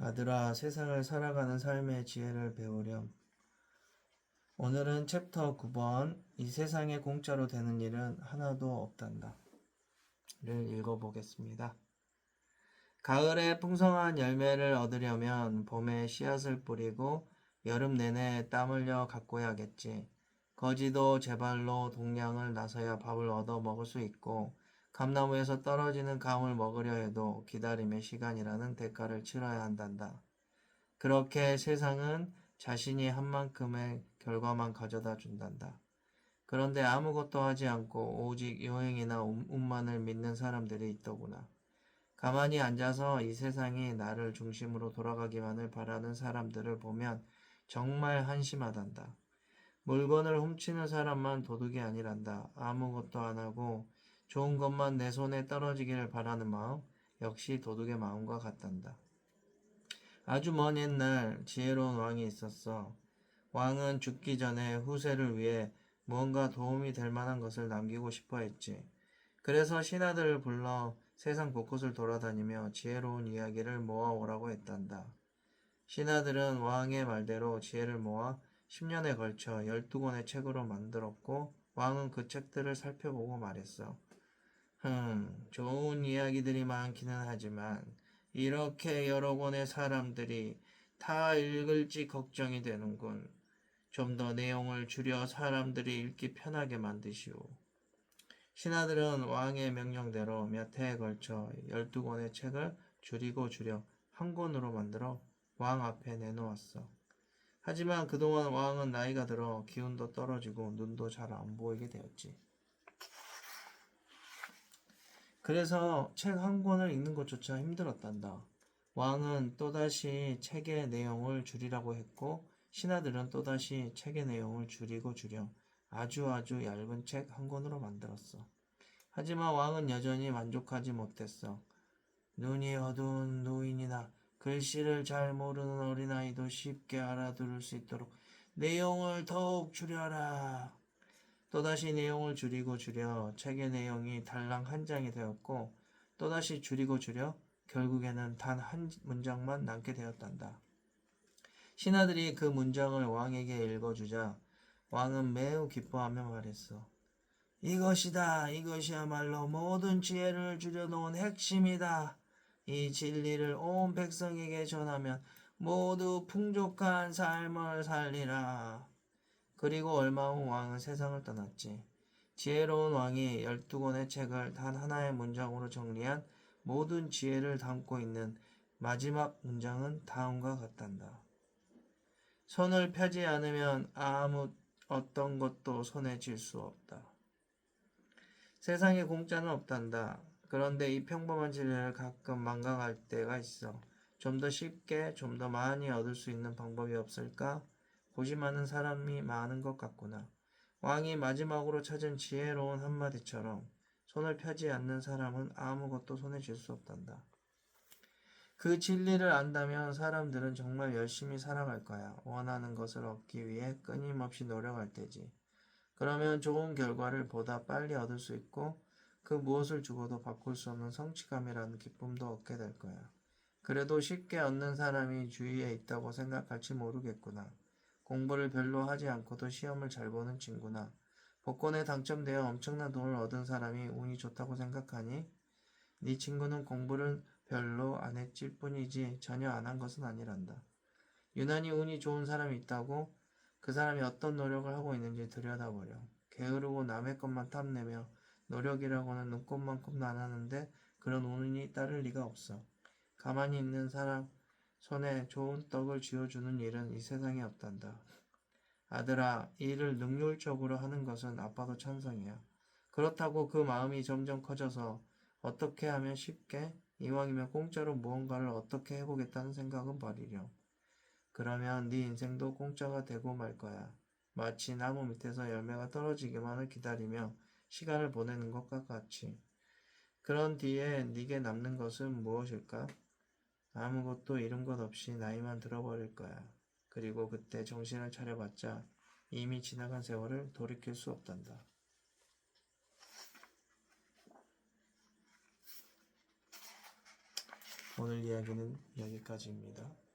아들아, 세상을 살아가는 삶의 지혜를 배우렴. 오늘은 챕터 9번 이 세상에 공짜로 되는 일은 하나도 없단다. 를 읽어보겠습니다. 가을에 풍성한 열매를 얻으려면 봄에 씨앗을 뿌리고 여름 내내 땀 흘려 가꿔야겠지. 거지도 제 발로 동량을 나서야 밥을 얻어 먹을 수 있고 감나무에서 떨어지는 감을 먹으려 해도 기다림의 시간이라는 대가를 치러야 한단다. 그렇게 세상은 자신이 한 만큼의 결과만 가져다 준단다. 그런데 아무것도 하지 않고 오직 여행이나 운- 운만을 믿는 사람들이 있더구나. 가만히 앉아서 이 세상이 나를 중심으로 돌아가기만을 바라는 사람들을 보면 정말 한심하단다. 물건을 훔치는 사람만 도둑이 아니란다. 아무것도 안 하고 좋은 것만 내 손에 떨어지기를 바라는 마음 역시 도둑의 마음과 같단다. 아주 먼 옛날 지혜로운 왕이 있었어. 왕은 죽기 전에 후세를 위해 무언가 도움이 될 만한 것을 남기고 싶어 했지. 그래서 신하들을 불러 세상 곳곳을 돌아다니며 지혜로운 이야기를 모아오라고 했단다. 신하들은 왕의 말대로 지혜를 모아 10년에 걸쳐 12권의 책으로 만들었고 왕은 그 책들을 살펴보고 말했어. 흠, 좋은 이야기들이 많기는 하지만 이렇게 여러 권의 사람들이 다 읽을지 걱정이 되는군. 좀 더 내용을 줄여 사람들이 읽기 편하게 만드시오. 신하들은 왕의 명령대로 몇 해에 걸쳐 12권의 책을 줄이고 줄여 한 권으로 만들어 왕 앞에 내놓았어. 하지만 그동안 왕은 나이가 들어 기운도 떨어지고 눈도 잘 안 보이게 되었지. 그래서 책 한 권을 읽는 것조차 힘들었단다. 왕은 또다시 책의 내용을 줄이라고 했고 신하들은 또다시 책의 내용을 줄이고 줄여 아주 아주 얇은 책 한 권으로 만들었어. 하지만 왕은 여전히 만족하지 못했어. 눈이 어두운 노인이나 글씨를 잘 모르는 어린아이도 쉽게 알아들을 수 있도록 내용을 더욱 줄여라. 또다시 내용을 줄이고 줄여 책의 내용이 달랑 한 장이 되었고 또다시 줄이고 줄여 결국에는 단 한 문장만 남게 되었단다. 신하들이 그 문장을 왕에게 읽어주자 왕은 매우 기뻐하며 말했어. 이것이다. 이것이야말로 모든 지혜를 줄여놓은 핵심이다. 이 진리를 온 백성에게 전하면 모두 풍족한 삶을 살리라. 그리고 얼마 후 왕은 세상을 떠났지. 지혜로운 왕이 열두 권의 책을 단 하나의 문장으로 정리한 모든 지혜를 담고 있는 마지막 문장은 다음과 같단다. 손을 펴지 않으면 아무 어떤 것도 손에 쥘수 없다. 세상에 공짜는 없단다. 그런데 이 평범한 진리를 가끔 망각할 때가 있어. 좀 더 쉽게, 좀 더 많이 얻을 수 있는 방법이 없을까? 고심하는 사람이 많은 것 같구나. 왕이 마지막으로 찾은 지혜로운 한마디처럼 손을 펴지 않는 사람은 아무것도 손에 쥘 수 없단다. 그 진리를 안다면 사람들은 정말 열심히 살아갈 거야. 원하는 것을 얻기 위해 끊임없이 노력할 테지. 그러면 좋은 결과를 보다 빨리 얻을 수 있고 그 무엇을 주고도 바꿀 수 없는 성취감이라는 기쁨도 얻게 될 거야. 그래도 쉽게 얻는 사람이 주위에 있다고 생각할지 모르겠구나. 공부를 별로 하지 않고도 시험을 잘 보는 친구나 복권에 당첨되어 엄청난 돈을 얻은 사람이 운이 좋다고 생각하니 네 친구는 공부를 별로 안 했을 뿐이지 전혀 안 한 것은 아니란다. 유난히 운이 좋은 사람이 있다고 그 사람이 어떤 노력을 하고 있는지 들여다보려. 게으르고 남의 것만 탐내며 노력이라고는 눈꼽만큼도 안 하는데 그런 운이 따를 리가 없어. 가만히 있는 사람 손에 좋은 떡을 쥐어주는 일은 이 세상에 없단다. 아들아, 이 일을 능률적으로 하는 것은 아빠도 찬성이야. 그렇다고 그 마음이 점점 커져서 어떻게 하면 쉽게 이왕이면 공짜로 무언가를 어떻게 해보겠다는 생각은 버리렴. 그러면 네 인생도 공짜가 되고 말 거야. 마치 나무 밑에서 열매가 떨어지기만을 기다리며 시간을 보내는 것과 같이. 그런 뒤에 네게 남는 것은 무엇일까? 아무것도 잃은 것 없이 나이만 들어버릴 거야. 그리고 그때 정신을 차려봤자 이미 지나간 세월을 돌이킬 수 없단다. 오늘 이야기는 여기까지입니다.